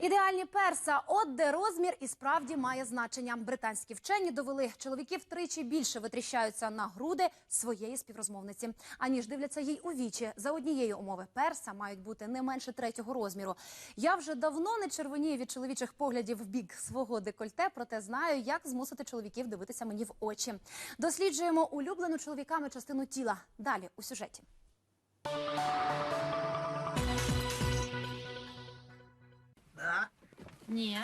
Ідеальні перса, от де розмір і справді має значення. Британські вчені довели, чоловіки втричі більше витріщаються на груди своєї співрозмовниці, аніж дивляться їй у вічі. За однієї умови перса мають бути не менше третього розміру. Я вже давно не червонію від чоловічих поглядів в бік свого декольте, проте знаю, як змусити чоловіків дивитися мені в очі. Досліджуємо улюблену чоловіками частину тіла. Далі у сюжеті. Ні.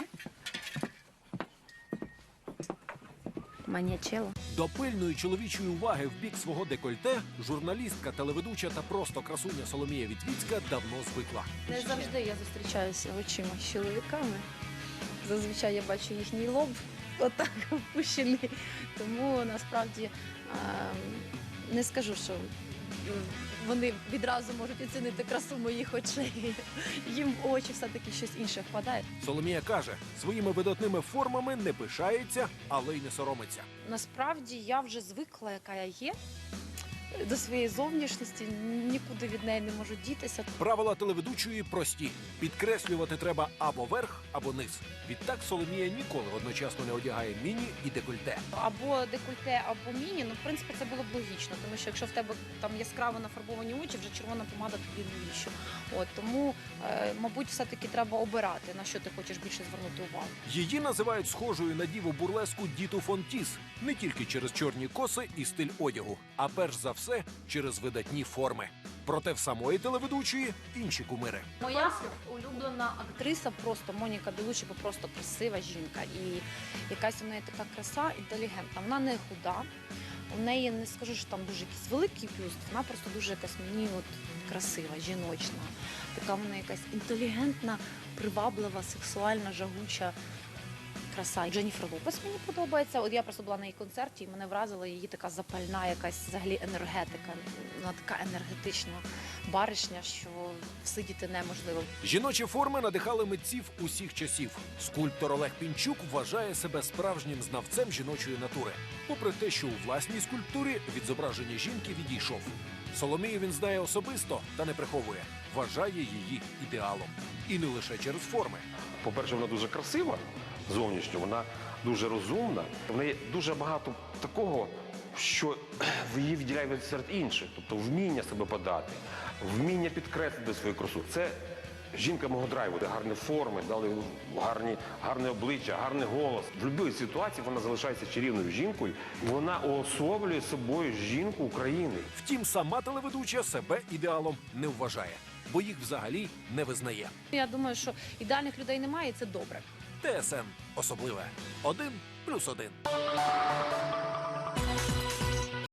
Манячело. До пильної чоловічої уваги в бік свого декольте журналістка, телеведуча та просто красуня Соломія Вітвіцька давно звикла. Не завжди я зустрічаюся очима з чоловіками. Зазвичай я бачу їхній лоб отак опущений. Тому насправді не скажу, що вони відразу можуть оцінити красу моїх очей. Їм в очі все-таки щось інше впадає. Соломія каже, своїми видатними формами не пишається, але й не соромиться. Насправді я вже звикла, яка я є. До своєї зовнішності нікуди від неї не можу дітися. Правила телеведучої прості: підкреслювати треба або верх, або низ. Відтак Соломія ніколи одночасно не одягає міні і декольте. або декольте, або міні. Ну, в принципі, це було б логічно, тому що якщо в тебе там яскраво нафарбовані очі, вже червона помада тобі навіщо. От тому, е, мабуть, все-таки треба обирати, на що ти хочеш більше звернути увагу. Її називають схожою на діву бурлеску Діту Фонтіс не тільки через чорні коси і стиль одягу, а перш за все через видатні форми. Проте в самої телеведучої інші кумири. Моя улюблена актриса просто Моніка Белучі, бо просто красива жінка. І якась у неї така краса інтелігентна. Вона не худа. У неї не скажу, що там дуже якийсь великий бюст, вона просто дуже якась мені от красива, жіночна. Така вона якась інтелігентна, приваблива, сексуальна, жагуча краса. Дженніфер Лопес мені подобається. От я просто була на її концерті, і мене вразила її така запальна, якась взагалі енергетика. Вона така енергетична баришня, що сидіти неможливо. Жіночі форми надихали митців усіх часів. Скульптор Олег Пінчук вважає себе справжнім знавцем жіночої натури, попри те, що у власній скульптурі відзображення жінки відійшов. Соломію він знає особисто та не приховує. Вважає її ідеалом. І не лише через форми. По-перше, вона дуже красива зовнішньо, вона дуже розумна. В неї дуже багато такого, що її відділяє від серед інших. Тобто вміння себе подати, вміння підкреслити свою красу. Це жінка мого драйву, де гарні форми, дали гарні, гарне обличчя, гарний голос. В будь-якій ситуації вона залишається чарівною жінкою, вона уособлює собою жінку України. Втім, сама телеведуча себе ідеалом не вважає, бо їх взагалі не визнає. Я думаю, що ідеальних людей немає, і це добре. ТСН особливе. Один плюс один.